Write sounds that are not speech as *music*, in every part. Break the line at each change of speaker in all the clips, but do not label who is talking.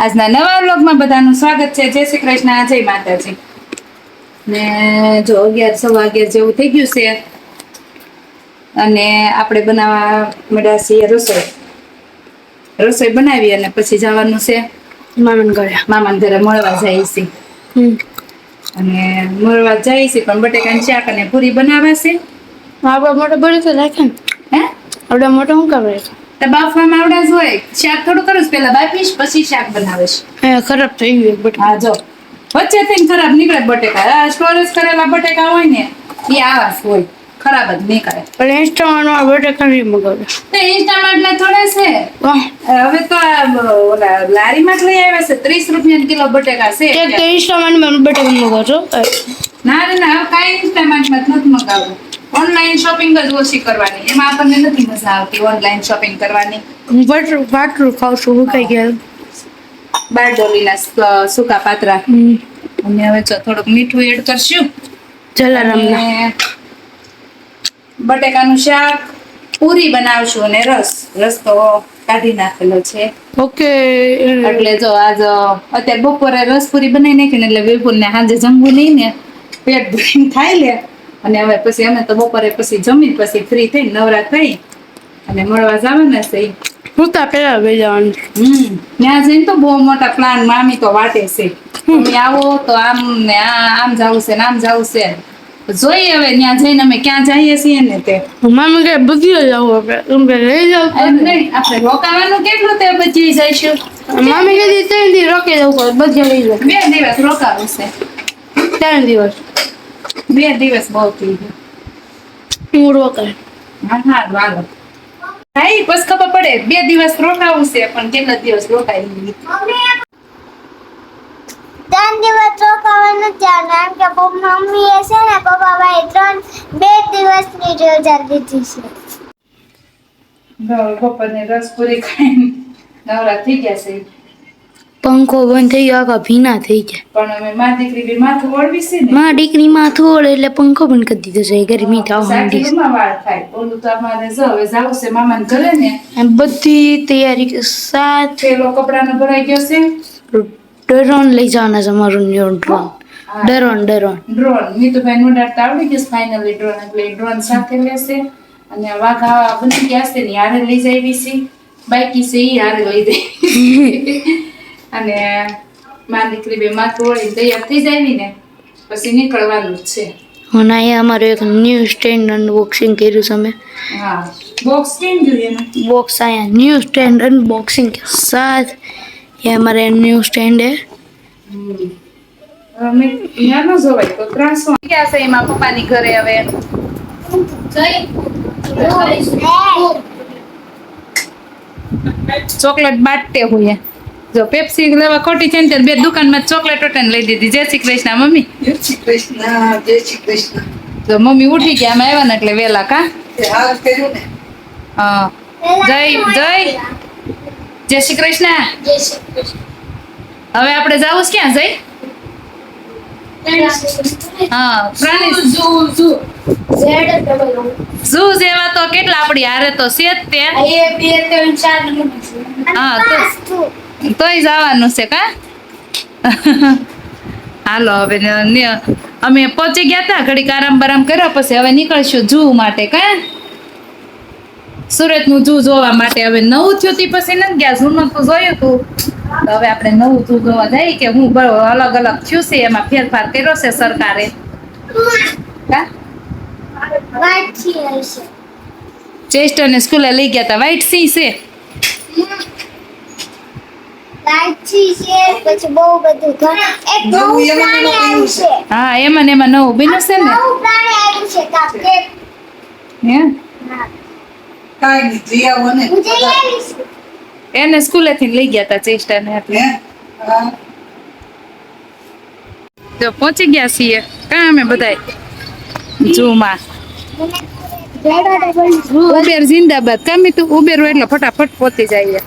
આજના નવા વ્લોગમાં બધાનું સ્વાગત છે. જય શ્રી કૃષ્ણ. જય માતાજી. ને જો અગિયાર સવા અગિયાર જેવું થઈ ગયું છે. અને આપણે બનાવવા મળ્યા છીએ રસોઈ. રસોઈ બનાવી અને પછી જવાનું છે
મામાન ઘરે.
મામાન ઘરે મળવા જાય છે.
હમ.
અને મળવા જાય છે પણ બટેકાની શાક અને પૂરી બનાવે છે
મોટો બળી તો રાખે ને.
હે?
આપડે મોટો શું કરે છે
તો બાફવામાં આવડા જ હોય શાક થોડું કરું પેલા બાફીશ પછી શાક બનાવીશ.
ખરાબ થઈ ગયું બટ
હા જો. વચ્ચે થઈને ખરાબ નીકળે બટેકા. આ સ્ટોરેજ કરેલા બટેકા હોય ને એ આવા હોય. ખરાબ જ નીકળે.
પણ ઇન્સ્ટામાં બટેકા નહીં મગાવે
તો ઇન્સ્ટામાં એટલે થોડે છે. હવે તો ઓલા લારીમાં જ લઈ આવ્યા છે. ત્રીસ રૂપિયા કિલો બટેકા છે
ઇન્સ્ટામાં બટેકા મગાવો છો
ના રે ના કાંઈ ઇન્સ્ટામાં નથી મગાવવું ઓનલાઈન શોપિંગ જ ઓછી કરવાની. એમાં આપણને નથી મજા આવતી ઓનલાઈન શોપિંગ કરવાની.
હું બટર પાટલું ખાઉં છું હું કઈ ગયા
બાર ડોલીના સૂકા પાતરા. અને હવે થોડુંક મીઠું એડ કરશું. જલારામ બટેકાનું શાક પૂરી બનાવશું અને રસ. રસ તો કાઢી નાખેલો છે.
ઓકે.
એટલે જો આજ અત્યારે બપોરે રસ પૂરી બનાવી નાખીને એટલે વેપુર ને સાંજે જમવું નહીં ને પેટ ભરીને ખાઈ લે. અને હવે પછી અમે તો બપોરે પછી જમીન પછી ફ્રી થઈ નવરા થઈ અને મળવા જવાના છે.
હું તો પેલા બે જવાનું.
હમ ત્યાં જઈને તો બહુ મોટા પ્લાન મામી તો વાટે છે. તમે આવો તો આમ ને આમ જવું છે ને આમ જવું છે. જોઈએ હવે ત્યાં જઈને અમે ક્યાં જઈએ છીએ ને તે.
મામી કે બધી જાવ આપણે એમ કે લઈ જાવ
નહીં આપણે રોકાવાનું કેટલું તે બચી જઈશું?
મામી કે ત્રણ દિવસ રોકી જવું પડે બધા લઈ જાવ
બે દિવસ રોકાવું છે.
ત્રણ દિવસ.
બે દિવસ બહુ થઈ ગયું.
હું રોકાય.
હા હા વાલો. હા બસ ખબર પડે બે દિવસ રોકાવું છે પણ કેટલા દિવસ રોકાય
ત્રણ દિવસ રોકાવાનું ત્યાં એમ કે મમ્મીએ છે ને પપ્પા ભાઈ ત્રણ બે દિવસની રજા લીધી છે.
બપોરની રસ પૂરી ખાઈને નવરા થઈ ગયા છે.
પંખો બંધ થઈ ગયો આખા ભીના થઈ ગયા.
પણ અમે મા દીકરી બી માથું ઓળવી છે ને?
માં દીકરીમાં થોડ એટલે પંખો બંધ કરી દીધો છે ગરમી થવા માંડી છે.
માં વાળ થાય. ઓલું તો અમારે જો હવે જાવ છે મામાને ઘરે ને.
બધી તૈયારી સાત
પેલો કપડાનો ભરાઈ ગયો છે.
ડરોન લઈ જવાના છે મારું new
drone.
Drone drone
drone. ભાઈ નું ડરતા આવડી ગયું ફાઇનલી ડ્રોન એટલે ડ્રોન સાથે લેશે. અને વાઘા બની ગયા છે ને હારે લઈ જાય છે. બાકી છે એ હારે લઈ જાય *laughs* અને મા દીકરી બે માથું ઓળીને તૈયાર થઈ જાય ને પછી નીકળવાનું જ છે
અને અહીંયા અમારું એક ન્યૂ સ્ટેન્ડ અનબોક્સિંગ કર્યું છે અમે
હા બોક્સ કેમ જોયું એનું
બોક્સ અહીંયા ન્યૂ સ્ટેન્ડ અનબોક્સિંગ के साथ ये हमारे न्यू स्टैंड है
અમે ત્યાં ન જોવાય તો ત્રણસો ક્યાં છે એમાં પપ્પાની ઘરે હવે ચોકલેટ બાટતે હોય જો પેપ્સી લેવા ખોટી છે ને ત્યારે બે દુકાનમાં ચોકલેટ વટાને લઈ દીધી. જય શ્રી કૃષ્ણ મમ્મી.
જય શ્રી કૃષ્ણ જય શ્રી કૃષ્ણ.
તો મમ્મી ઉઠી ગયા અમે આવ્યા ને એટલે વેલા કા? હા જય જય. જય શ્રી કૃષ્ણ. હવે આપણે જવું છે ક્યાં જઈ હા પ્રાણી. ઝૂ જેવા તો કેટલા આપણી હારે તો છે જ તે. હા તો તોય જવાનું છે કા? હાલો હવે અમે પહોંચી ગયા હતા ઘડીક આરામ બરામ કર્યો પછી હવે નીકળશું જૂ માટે કા? સુરતનું જૂ જોવા માટે હવે નવું થયું તી પછી નથી ગયા. જૂનું તો જોયું તું. તો હવે આપણે નવું જૂ જોવા જઈએ કે હું અલગ અલગ થયું છે એમાં ફેરફાર કર્યો છે સરકારે? ચેસ્ટરને સ્કૂલે લઈ ગયા હતા વ્હાઈટ સિંહ છે?
પછી બહુ બધું એક નવું પ્રાણી આવ્યું છે.
હા એમાં ને એમાં નવું બન્યું છે ને?
નવું પ્રાણી આવ્યું છે કાપકેટ.
હે?
હા.
નહીં જઈ આવો ને.
હું જઈ આવીશ.
એને સ્કૂલે થી લઈ ગયા હતા ચેસ્ટરને એટલે. તો પહોંચી ગયા છીએ. કા અમે બધાય? ઝૂમાં ઉબેર જિંદાબાદ. કામી તું ઉબેર એટલે ફટાફટ પહોંચી જાય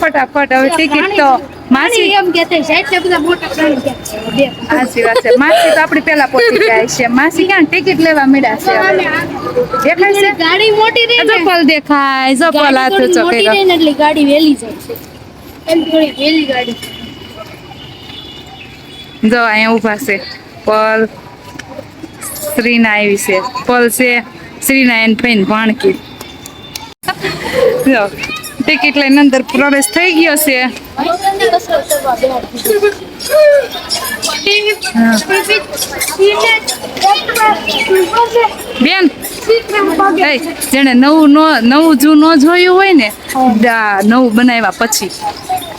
ફટાફટ હવે ટિકિટ તો માસી
એમ
વાત છે. માસી તો પેલા પહોંચી જાય છે. માસી ક્યાં ટિકિટ લેવા મળ્યા છે દેખાય છે?
ગાડી મોટી રહે
દેખાય હાથ
ગાડી એટલે વહેલી જાય છે. એમ થોડી વહેલી ગાડી.
જો અહીંયા ઊભા છે. પલ. સ્ત્રીના આવી છે. પલ છે. શ્રીના ભાઈ ફઈને ભાણકી જો, ટિકિટ લઈને અંદર પ્રવેશ થઈ ગયો છે. બેન જેને નવું નો, નવું જૂ ન જોયું હોય ને નવું બનાવ્યા પછી.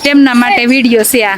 તેમના માટે વીડિયો છે આ.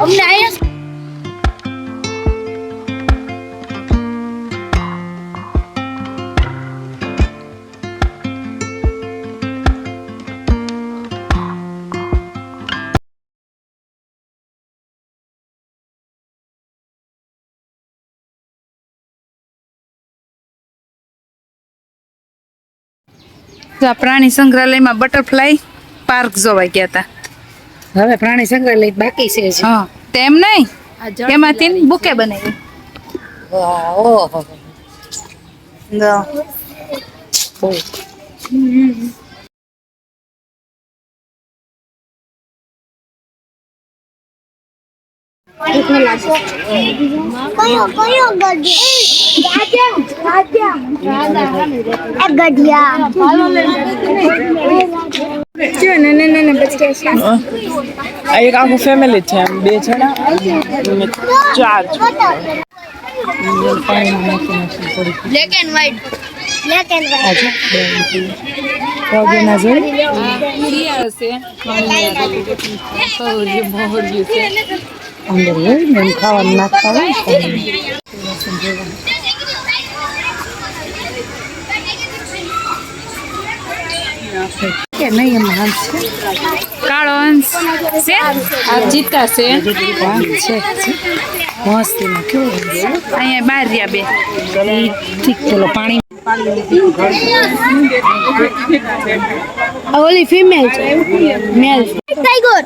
અમને અહીંયા
આ પ્રાણી સંગ્રહાલયમાં બટરફ્લાય પાર્ક જોવા ગયા હતા.
હવે પ્રાણી સંગ્રહાલય બાકી છે.
હા તેમ નહીં? એમાંથી બુકે બનાવી.
વાહ, ઓહો. બહુ
કયો કયો ગઢિયા
એક આખું ફેમિલી છે એમ બે છે? ને ચાર
black and
white black and
white જોઈ અંદર હોય ને ખાવાનું નાખતા હોય. કે નહીં એમ હાંસ છે
કાળો અંશ છે આ જીતા છે
હા, છે. મસ્ત એમાં કેવું
અહીંયા બાર રહ્યા બે
ઠીક ચલો પાણી
ઓલી ફિમેલ છે મેલ
ટાઈગર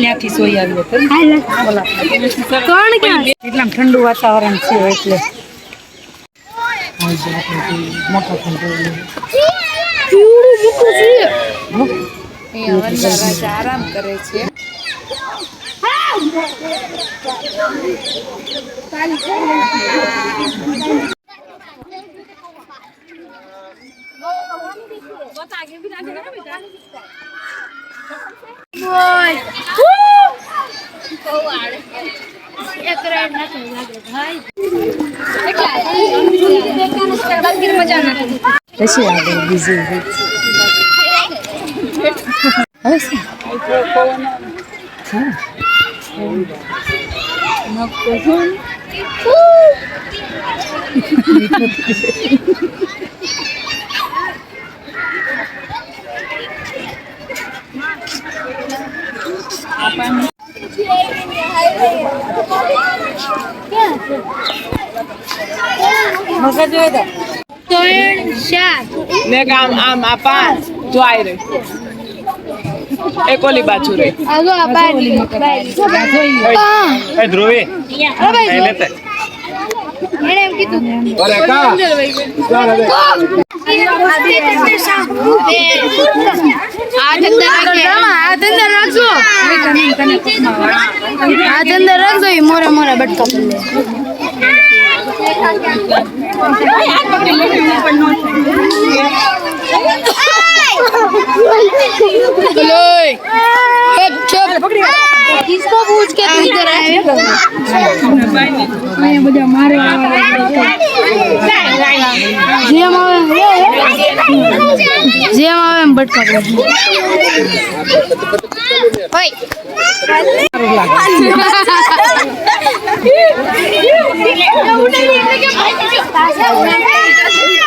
ત્યાંથી સોઈ આવ્યો તો
કોણ
ઠંડુ વાતાવરણ છે એટલે જોઈએ. ઠંડુ
આરામ કરે છે
એક રાઈડ નાખી લાગે ભાઈ
પછી આગળ બીજું રીત. હવે શું? હા.
ત્રણ ચાર
ને એક આમ આમ આ પાંચ જો આઈ રહી એક ઓલી બાજુ રહી.
આગો આ બાર
એ ધ્રુવી. એ લેતે.
એને એમ કીધું
અરે કા?
આ ધંધા આ ધંધા રાખજો. આ Tuloy! Hep, chup! किसको पूछ के तू इधर आए मैं बजा मारे जी हम आवे जी
हम आवे हम
बट पकड़े ओए उड़े उड़े के भाई के पास है उड़े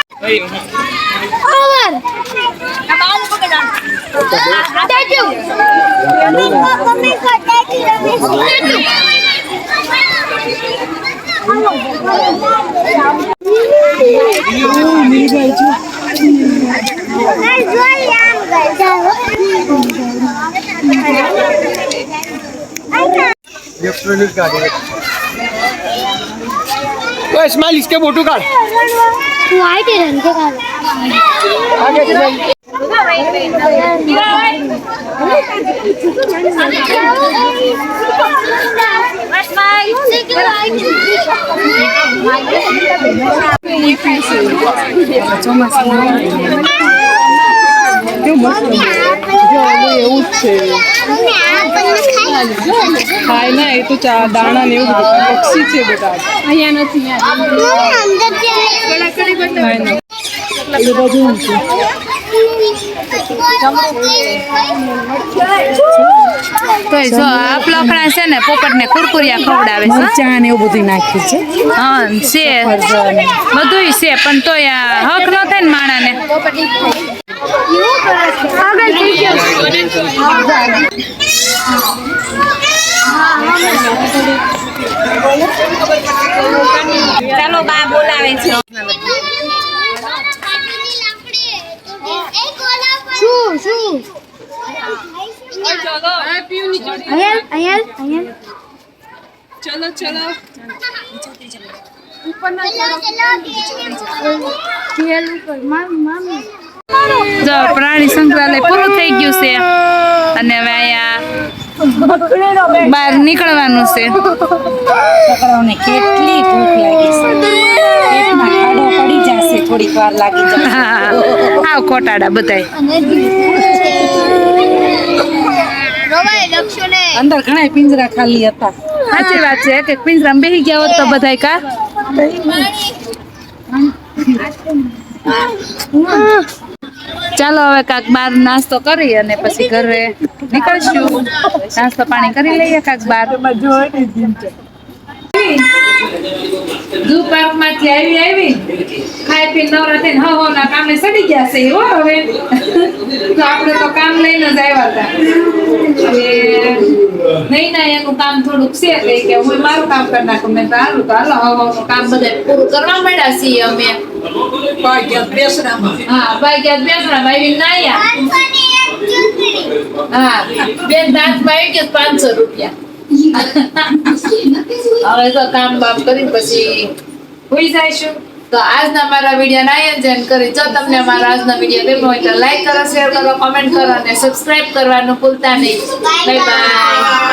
જોઈ આમ ગઈ
ઇલેક્ટ્રોનિક ગાડી ओए इस्माइल इसके फ़ोटो का
व्हाइट है रंग का आगे चल बच्चों मस्त
એવું જ છે. ખાય ના એ તો ચા દાણા ને એવું પક્ષી છે અહીંયા નથી ના
તો જો આ ને કુરકુરિયા ખવડાવે છે.
ચા ને એવું બધું નાખ્યું છે.
હા છે. બધુંય છે પણ તોય આ હક ન થાય ને
ચાલો બા બોલાવે છે.
શું શું અહીંયા અહીંયા અહીંયા
ચલો. ચલો
તેલ ઉપર. મામી.
જો પ્રાણી સંગ્રહાલય પૂરું થઈ ગયું છે. અને હવે અહીંયા બહાર નીકળવાનું છે.
છોકરાઓને કેટલી ભૂખ લાગી છે. પેટમાં ખાડો પડી જશે થોડીક વાર લાગી જશે.
આવ ખોટાડા બધાય.
અંદર ઘણા પિંજરા ખાલી હતા.
સાચી વાત છે કે પિંજરામાં બેસી ગયા હોત તો બધાય કા? ચાલો હવે કાક બાર નાસ્તો કરી અને પછી ઘરે નીકળશું. નાસ્તો પાણી કરી લઈએ કાક બાર. માંથી આવી આવી ખાઈ પી નવરા થઈને હવ ના કામે સડી ગયા છે હો હવે. તો આપણે તો કામ લઈને જ આવ્યા હતા. નહીં ના એનું કામ થોડુંક છે કે હું મારું કામ કરી નાખું. મેં તો હારું તો હાલો હવ હવનું કામ બધા પૂરું કરવા માંડ્યા છીએ અમે.
ભાગ્યા બેસરામાં.
હા ભાઈ ગયા બેસણા ભાઈ નાયા હા બે દાંતમાં આવી ગયો પાંચસો રૂપિયા. હવે તો કામ બાપ કરી પછી હોઈ જઈશું. તો આજના મારા વીડિયો ના આયોજન કરી. જો તમને મારા આજના વીડિયો ગમ્યો હોય તો લાઈક કરો શેર કરો કમેન્ટ કરો અને સબસ્ક્રાઇબ કરવાનું ભૂલતા નહીં. Bye bye